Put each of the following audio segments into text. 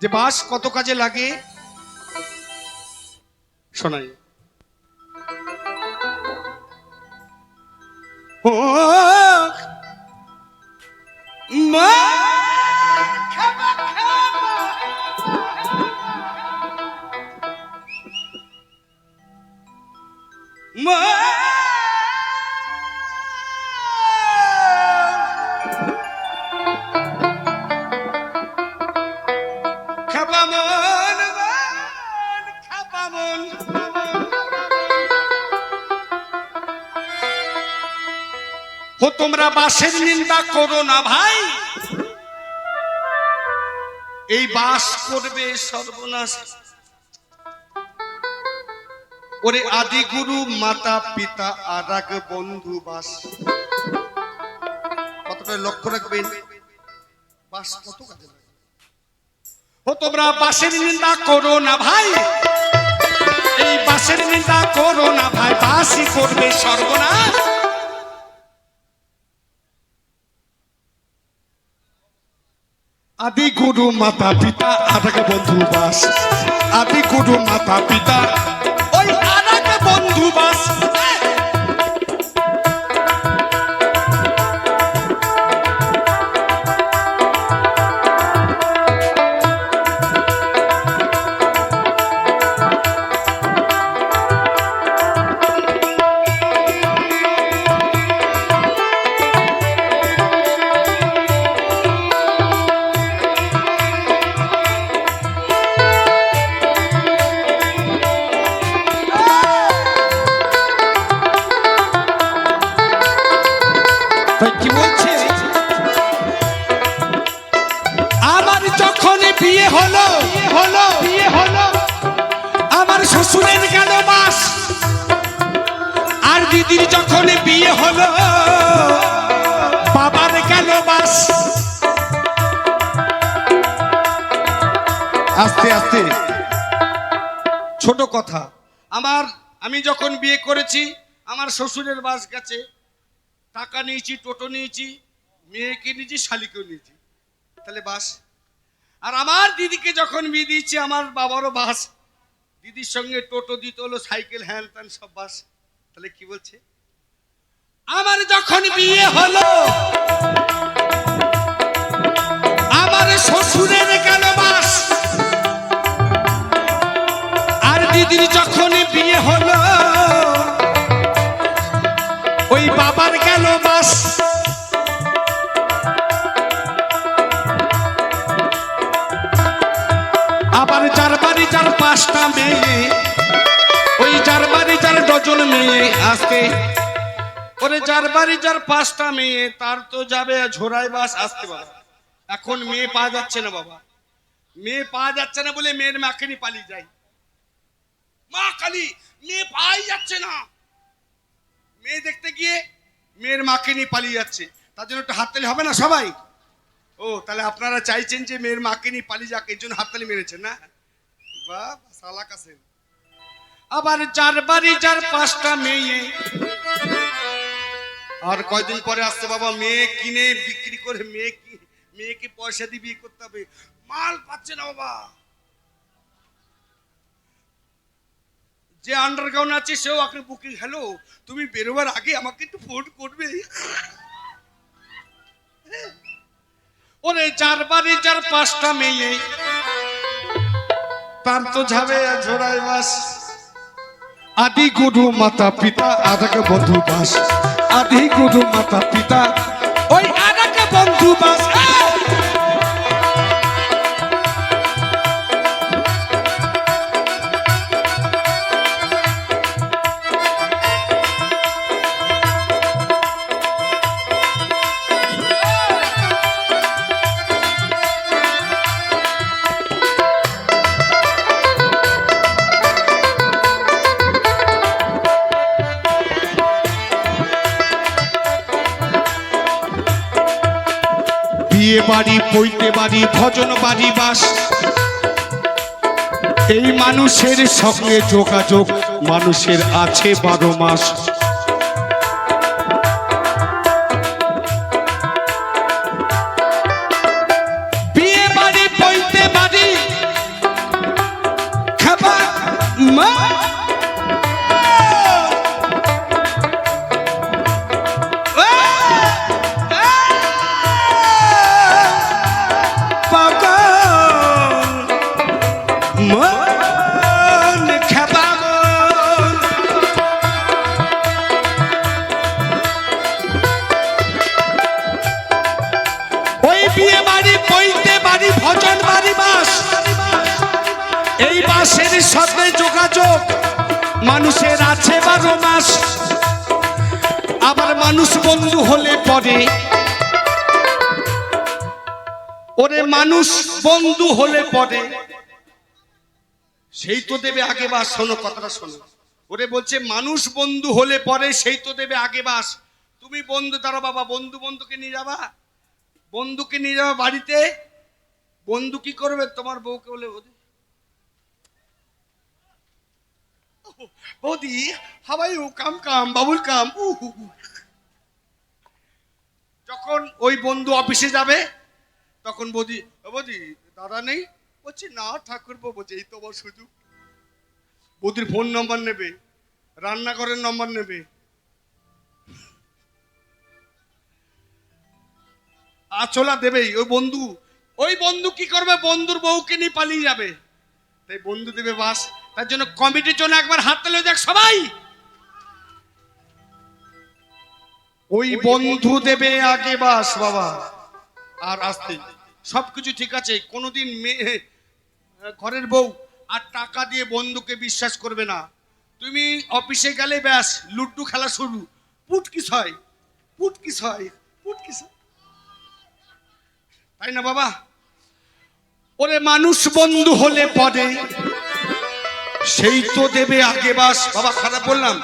যে বাঁশ কত কাজে লাগে? শোনাই। মা! মা! ও, তোমরা বাসের নিন্দা করো না ভাই। এই বাস করবে সর্বনাশ। ওরে আদি গুরু মাতা, পিতা, আর এক বন্ধু বাস। কতটা লক্ষ্য রাখবেন? বাস কত কাজে ও, তোমরা বাসের নিন্দা করো না ভাই। এই বাসের নিন্দা করো না ভাই বাসই করবে সর্বনাশ। আদি গুরু মাতা পিতা, আরেক বন্ধু বাস। আদি গুরু মাতা পিতা, ওই আরেক বন্ধু বাস। বিয়ে হলো বাবার গেল মাস আস্তে আস্তে। ছোট কথা। আমার, আমি যখন বিয়ে করেছি, আমার শ্বশুরের বাস গেছে। টাকা নিয়েছি, টোটো নিয়েছি, মেয়েকে নিয়েছি, শালিকেও নিয়েছি। তাহলে বাস। আর আমার দিদিকে যখন বিয়ে দিয়েছি, আমার বাবারও বাস। দিদির সঙ্গে টোটো দিতে হলো, সাইকেল, হ্যান ত্যান সব বাস। তাহলে কি বলছে? আমার যখন বিয়ে হলো, আমার শ্বশুরের কেন বাস? আর দিদির যখন বিয়ে হলো, ওই বাবার কেন বাস? আবার যার বাড়ি যার পাঁচটা মেয়ে, ওই যার বাড়ি যার ডজন মেয়ে আসতে ওরে যার বাড়ি, যার পাঁচটা মেয়ে, তার তো যাবে ঝোড়াই বাস, আসতে বাবা। এখন মেয়ে পাওয়া যাচ্ছে না বাবা। মেয়ে পাওয়া যাচ্ছে না বলে মেয়ের মাকে নিয়ে পালিয়ে যায়। মা কালী, মেয়ে পাওয়াই যাচ্ছে না। মেয়ে দেখতে গিয়ে মেয়ের মাকে নিয়ে পালিয়ে যাচ্ছে। তার জন্য একটু হাততালি হবে না সবাই? ও, তাহলে আপনারা চাইছেন যে মেয়ের মাকে নিয়ে পালিয়ে যাক এই জন্য হাততালি মেরেছেন না? বাহ সালাক আছেন। আবার যার বাড়ি, যার পাঁচটা মেয়ে আর কয়দিন পরে আসছে বাবা, মেয়ে কিনে, বিক্রি করে মেয়ে কি, মেয়েকে পয়সা দিয়ে বিয়ে করতে হবে। মাল পাচ্ছে না বাবা। যে আন্ডারগ্রাউন্ড আছে, সেও আপনি বুকিং হ্যালো তুমি বেরোবার আগে আমাকে একটু ফোন করবে। ওরে যার বাড়ি, যার পাঁচটা মেয়ে। তার তো যাবে ঝোড়াই বাস। আদি গুরু মাতা পিতা আদাকে বন্ধু বাস। আদি গুরু মাতা পিতা। ওই আদাকে বন্ধু বাস। বাড়ি পৈতে বাড়ি ভজন বাড়ি বাস। এই মানুষের সঙ্গে যোগাযোগ মানুষের আছে বারো মাস। মানুষের আছে বারো মাস। আবার মানুষ বন্ধু হলে পরে। ওরে মানুষ বন্ধু হলে পরে। সেই তো দেবে আগে বাস, শোনো কথাটা শোনো। ওরে বলছে, মানুষ বন্ধু হলে পরে, সেই তো দেবে আগে বাস। তুমি বন্ধু তারা বাবা, বন্ধু বন্ধুকে নিয়ে যাবা। বন্ধুকে নিয়ে যাবা বাড়িতে। বন্ধু কি করবে? তোমার বউকে বলে বৌদি, হাওয়াই কাম কাম, বাবুল কাম। যখন ওই বন্ধু অফিসে যাবে, তখন বৌদি, "ও বৌদি, দাদা নেই? বলছি, না ঠাকুর বলছে, এই তো আমার সুযোগ। বৌদির ফোন নম্বর নেবে, রান্নাঘরের নম্বর নেবে। আচলা দেবেই, ওই বন্ধু ওই বন্ধু কি করবে? বন্ধুর বউকে নিয়ে পালিয়ে যাবে। তাই বন্ধু দেবে বাস। তার জন্য কমিটির জন্য একবার হাত তালে দেখ সবাই। ওই বন্ধু দেবে আগে বাস বাবা। আর আসতে। সবকিছু ঠিক আছে কোনোদিন মেয়ে ঘরের বউ আর টাকা দিয়ে বন্ধুকে বিশ্বাস করবে না। তুমি অফিসে গেলে ব্যাস লুড্ডু খেলা শুরু। পুট কিস হয় পুট কিস হয় পুট কিস হয়। তাই না বাবা? ওরে মানুষ বন্ধু হলে পরে। সেই তো দেবে আগে বাস। বাবা, খারাপ বললাম।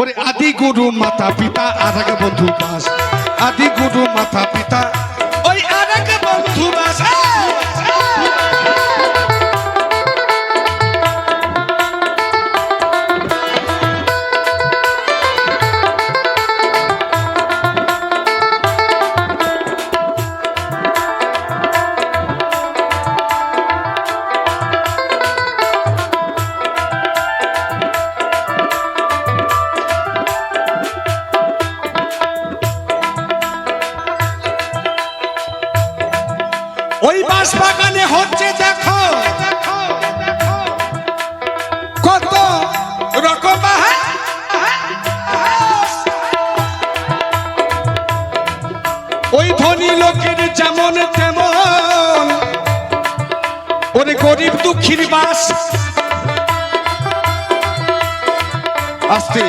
ওরে আদি গুরু মাতা পিতা আর বন্ধু বাস। আদি গুরু মাতা পিতা, ওই আর বন্ধু বাস। ধনী লোকের যেমন তেমন। ওরে গরিব দুঃখীর বাস। আসতে।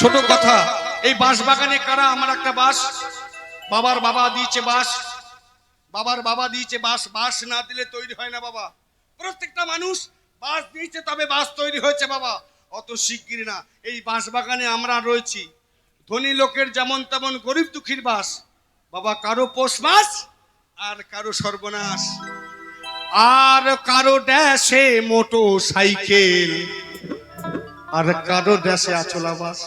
ছোট কথা, এই বাঁশ বাগানে কারা? আমার একটা বাস বাবার বাবা দিয়েছে বাস বাবার বাবা দিয়েছে বাস বাস না দিলে তৈরি হয় না বাবা। প্রত্যেকটা মানুষ বাস দিয়েছে, তবে বাস তৈরি হয়েছে বাবা। অত শিগগির না। এই বাঁশ বাগানে আমরা রয়েছি। ধনী লোকের যেমন তেমন গরিব দুঃখীর বাস বাবা, কারও পোষ মাস আর কারও সর্বনাশ। আর কারও ড্যাশে মোটো সাইকেল, আর কারও ড্যাশে আচলা বাস।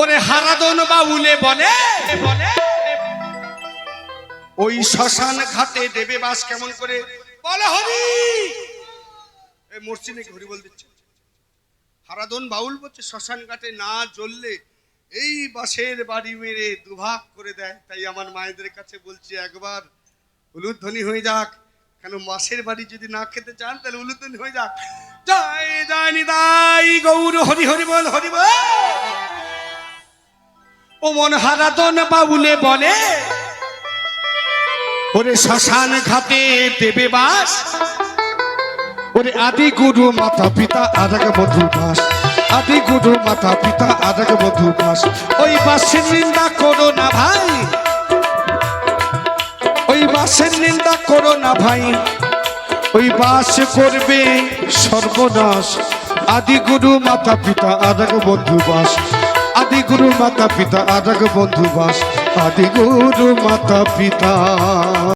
ওরে হারাদন বাউলে বলে বলে ওই শ্মশান ঘাটে দেবে বাস কেমন করে? বলে হরি। মরছি নাকি হরি বল দিচ্ছে। হারাদন বাউল বলছে, শ্মশান ঘাটে না জ্বললে এই বাসের বাড়ি মেরে দুভাগ করে দেয়। তাই আমার মায়েদের কাছে বলছি, একবার উলুধ্বনি হয়ে যাক। কেন মাসের বাড়ি যদি না খেতে চান, তাহলে উলুধ্বনি হয়ে যাক। জয় জয় নিদাই গৌর, হরি হরি বল হরি বল। ও মন হারাদন বাউলে বলে, ওরে শ্মশান ঘাটে দেবে বাস। ওরে আদি গুরু মাতা পিতা আরেক বধু বাস। আদি গুরু মাতা পিতা, আরেক বধু বাস। ওই বাসের নিন্দা করো না ভাই। ওই বাসের নিন্দা করো না ভাই। ওই বাস করবে সর্বনাশ। আদি গুরু মাতা পিতা, আরেক বন্ধু বাস। আদি গুরু মাতা পিতা, আরেক বন্ধু বাস। আদি গুরু মাতা পিতা।